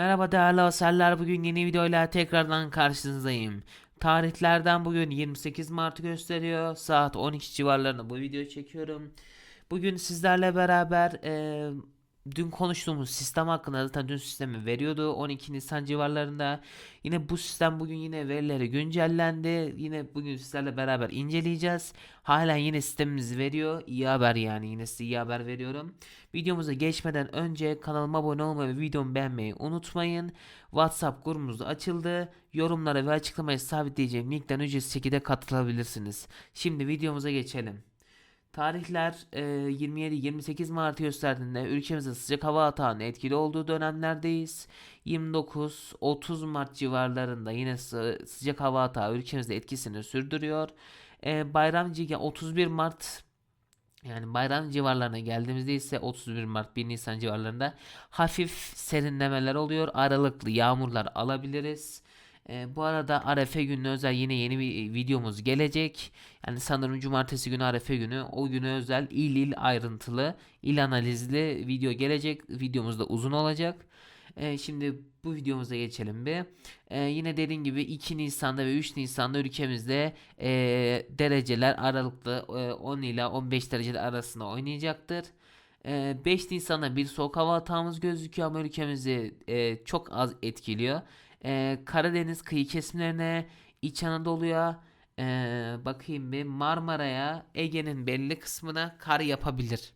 Merhaba değerli aserler bugün yeni videoyla tekrardan karşınızdayım. Tarihlerden bugün 28 Mart'ı gösteriyor. Saat 12 civarlarında bu videoyu çekiyorum. Bugün sizlerle beraber e, dün konuştuğumuz sistem hakkında zaten dün sistemi veriyordu 12 Nisan civarlarında. Yine bu sistem bugün yine verileri güncellendi. Yine bugün sizlerle beraber inceleyeceğiz. Halen yine sistemimizi veriyor. İyi haber yani yine size iyi haber veriyorum. Videomuza geçmeden önce kanalıma abone olmayı ve videomu beğenmeyi unutmayın. WhatsApp grubumuz açıldı. Yorumlara ve açıklamaya sabitleyeceğim linkten ücretsiz şekilde katılabilirsiniz. Şimdi videomuza geçelim. Tarihler e, 27-28 Mart'ı gösterdiğinde ülkemizde sıcak hava atağının etkili olduğu dönemlerdeyiz. 29-30 Mart civarlarında yine sı- sıcak hava atağı ülkemizde etkisini sürdürüyor. E, bayramcı 31 Mart yani bayram civarlarına geldiğimizde ise 31 Mart 1 Nisan civarlarında hafif serinlemeler oluyor. Aralıklı yağmurlar alabiliriz. Ee, bu arada Arefe gününe özel yine yeni bir videomuz gelecek. Yani sanırım cumartesi günü Arefe günü. O güne özel il il ayrıntılı, il analizli video gelecek. Videomuz da uzun olacak. Ee, şimdi bu videomuza geçelim bir. Ee, yine dediğim gibi 2 Nisan'da ve 3 Nisan'da ülkemizde e, dereceler aralıklı e, 10 ila 15 dereceler arasında oynayacaktır. E, 5 Nisan'da bir soğuk hava atağımız gözüküyor ama ülkemizi e, çok az etkiliyor. E, Karadeniz kıyı kesimlerine, İç Anadolu'ya, e, bakayım bir Marmara'ya, Ege'nin belli kısmına kar yapabilir.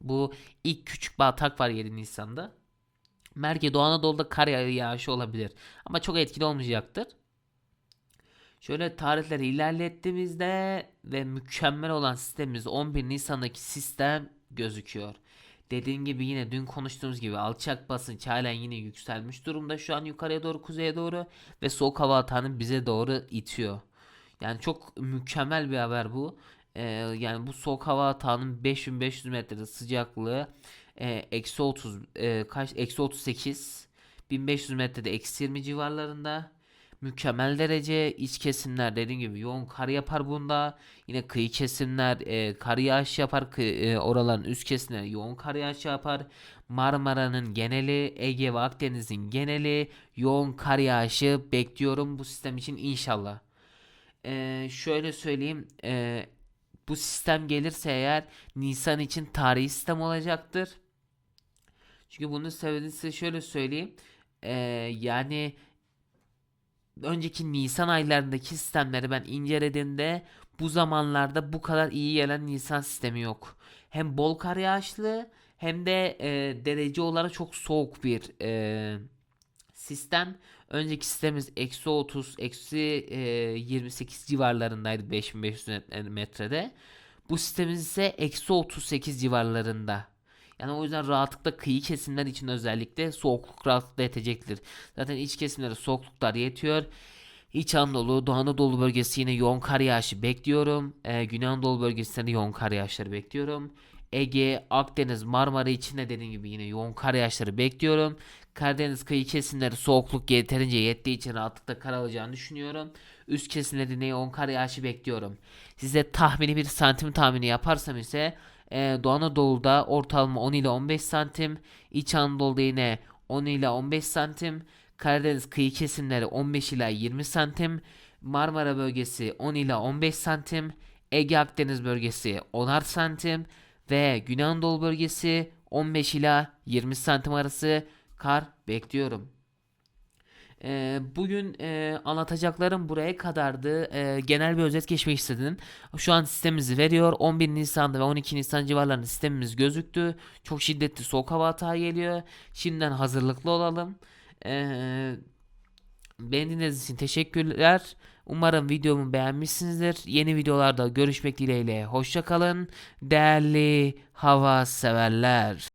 Bu ilk küçük bir atak var 7 Nisan'da. Merke Doğu Anadolu'da kar yağ- yağışı olabilir. Ama çok etkili olmayacaktır. Şöyle tarihleri ilerlettiğimizde ve mükemmel olan sistemimiz 11 Nisan'daki sistem gözüküyor. Dediğim gibi yine dün konuştuğumuz gibi alçak basınç halen yine yükselmiş durumda şu an yukarıya doğru kuzeye doğru ve soğuk hava atağını bize doğru itiyor. Yani çok mükemmel bir haber bu. Ee, yani bu soğuk hava atağının 5500 metrede sıcaklığı e, eksi 30 e, kaç eksi 38 1500 metrede eksi 20 civarlarında mükemmel derece iç kesimler dediğim gibi yoğun kar yapar bunda yine kıyı kesimler e, kar yağış yapar kı- e, oraların üst kesimler yoğun kar yağış yapar Marmara'nın geneli Ege ve Akdeniz'in geneli yoğun kar yağışı bekliyorum bu sistem için inşallah. E, şöyle söyleyeyim e, bu sistem gelirse eğer Nisan için tarihi sistem olacaktır. Çünkü bunun sebebini size şöyle söyleyeyim. Ee, yani önceki Nisan aylarındaki sistemleri ben incelediğimde bu zamanlarda bu kadar iyi gelen Nisan sistemi yok. Hem bol kar yağışlı hem de e, derece olarak çok soğuk bir e, sistem. Önceki sistemimiz eksi 30, eksi e, 28 civarlarındaydı 5500 met- metrede. Bu sistemimiz ise eksi 38 civarlarında. Yani o yüzden rahatlıkla kıyı kesimler için özellikle soğukluk rahatlıkla yetecektir. Zaten iç kesimlere soğukluklar yetiyor. İç Anadolu, Doğu Anadolu bölgesi yine yoğun kar yağışı bekliyorum. Ee, Güney Anadolu bölgesinde de yoğun kar yağışları bekliyorum. Ege, Akdeniz, Marmara için de dediğim gibi yine yoğun kar yağışları bekliyorum. Karadeniz kıyı kesimleri soğukluk yeterince yettiği için rahatlıkla kar alacağını düşünüyorum. Üst kesimlerde yine yoğun kar yağışı bekliyorum. Size tahmini bir santim tahmini yaparsam ise e, Doğu Anadolu'da ortalama 10 ile 15 santim, İç Anadolu'da yine 10 ile 15 santim, Karadeniz kıyı kesimleri 15 ila 20 santim, Marmara bölgesi 10 ila 15 santim, Ege Akdeniz bölgesi 10'ar santim. Ve Güney Anadolu bölgesi 15 ila 20 santim arası kar bekliyorum. Ee, bugün e, anlatacaklarım buraya kadardı. Ee, genel bir özet geçmek istedim. Şu an sistemimizi veriyor. 11 Nisan'da ve 12 Nisan civarlarında sistemimiz gözüktü. Çok şiddetli soğuk hava atağı geliyor. Şimdiden hazırlıklı olalım. Ee, beni dinlediğiniz için teşekkürler. Umarım videomu beğenmişsinizdir. Yeni videolarda görüşmek dileğiyle. Hoşça kalın. Değerli hava severler.